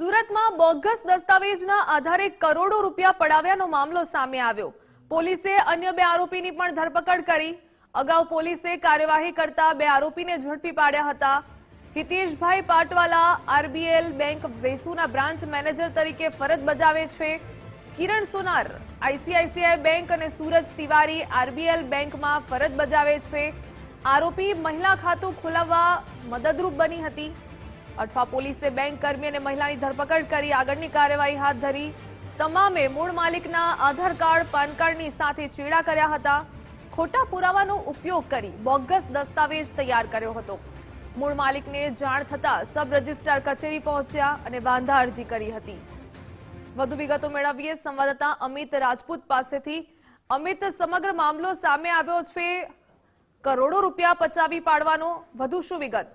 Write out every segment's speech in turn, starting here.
સુરતમાં બોગસ દસ્તાવેજના આધારે કરોડો રૂપિયા પડાવ્યાનો મામલો સામે આવ્યો. પોલીસે અન્ય બે આરોપીની પણ ધરપકડ કરી. અગાઉ પોલીસે કાર્યવાહી કરતા બે આરોપીને ઝડપી પાડ્યા હતા. હિતેશભાઈ પાટવાલા, આરબીએલ બેંક વેસુના બ્રાન્ચ મેનેજર તરીકે ફરજ બજાવે છે. કિરણ સોનાર, આઈસીઆઈસીઆઈ બેંક અને સૂરજ તિવારી આરબીએલ બેંકમાં ફરજ બજાવે છે. આરોપી મહિલા ખાતું ખોલાવવા મદદરૂપ બની હતી. અઠવા પોલીસે બેંક કર્મી અને મહિલાની ધરપકડ કરી આગળની કાર્યવાહી હાથ ધરી. તમામે મૂળ માલિકના આધાર કાર્ડ, પાન કાર્ડની સાથે ચેડા કર્યા હતા. ખોટા પુરાવાનો ઉપયોગ કરી બોગસ દસ્તાવેજ તૈયાર કર્યો હતો. મૂળ માલિકને જાણ થતા સબ રજિસ્ટ્રાર કચેરી પહોંચ્યા અને વાંધા અરજી કરી હતી. વધુ વિગતો મેળવીએ સંવાદદાતા અમિત રાજપૂત પાસેથી. અમિત, સમગ્ર મામલો સામે આવ્યો છે. કરોડો રૂપિયા પચાવી પાડવાનો. વધુ શું વિગત?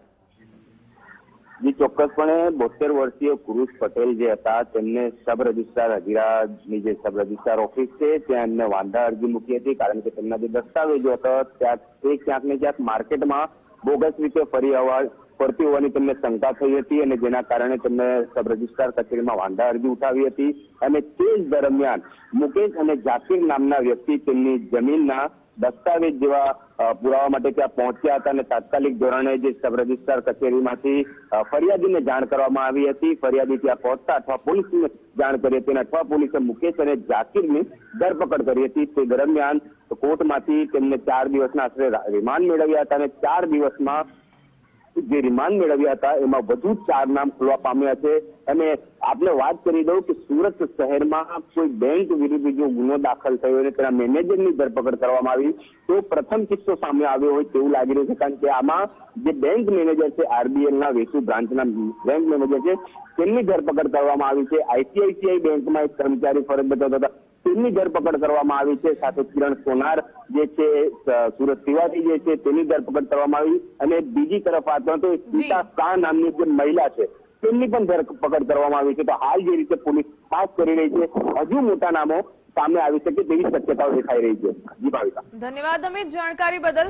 જી ચોક્કસપણે બોતેર વર્ષીય પુરુષ પટેલ જે હતા, તેમને સબ રજિસ્ટ્રાર હજીરાની જે સબ રજિસ્ટ્રાર ઓફિસ છે, ત્યાં એમને વાંધા અરજી મૂકી હતી, કારણ કે તેમના જે દસ્તાવેજો હતા, ત્યાં તે ક્યાંક ને ક્યાંક માર્કેટમાં બોગસ રીતે ફરી આવવા ફરતી હોવાની તેમને શંકા થઈ હતી અને જેના કારણે તેમને સબ રજિસ્ટ્રાર કચેરીમાં વાંધા અરજી ઉઠાવી હતી. અને તે જ દરમિયાન મુકેશ અને જાકીર નામના વ્યક્તિ તેમની જમીનના દસ્તાવેજ જેવા પુરાવા માટે ત્યાં પહોંચ્યા હતા અને તાત્કાલિક ધોરણે જે સબ રજિસ્ટ્રાર કચેરીમાંથી ફરિયાદીને જાણ કરવામાં આવી હતી. ફરિયાદી ત્યાં પહોંચતા અથવા પોલીસને જાણ કરી હતી અને અથવા પોલીસે મુકેશ અને જાકીરની ધરપકડ કરી હતી. તે દરમિયાન કોર્ટમાંથી તેમને ચાર દિવસના આશરે રિમાન્ડ મેળવ્યા હતા અને ચાર દિવસમાં જે રિમાન્ડ મેળવ્યા હતા, એમાં વધુ ચાર નામ ખુલવા પામ્યા છે. અને આપણે વાત કરી દઉં કે સુરત શહેરમાં કોઈ બેંક વિરુદ્ધ જો ગુનો દાખલ થયો અને તેના મેનેજરની ધરપકડ કરવામાં આવી, તો પ્રથમ કિસ્સો સામે આવ્યો હોય તેવું લાગી રહ્યું છે. કારણ કે આમાં જે બેંક મેનેજર છે, આરબીએલના વેસુ બ્રાન્ચના બેંક મેનેજર છે, તેમની ધરપકડ કરવામાં આવી છે. આઈસીઆઈસીઆઈ બેંકમાં એક કર્મચારી ફરજ બજાવતા હતા. તેમની ધરપકડ કરવામાં આવી છે. સાથે કિરણ સોનાર જે છે સુરત તિવારી જે છે તેની ધરપકડ કરવામાં આવી. અને બીજી તરફ આ તો સ્મિતા શાહ નામની જે મહિલા છે તેમની પણ ધરપકડ કરવામાં આવી છે. તો હાલ જે રીતે પોલીસ તપાસ કરી રહી છે હજુ મોટા નામો સામે આવી શકે તેવી શક્યતાઓ દેખાઈ રહી છે. જી ભાવિકા. ધન્યવાદ અમિત જાણકારી બદલ.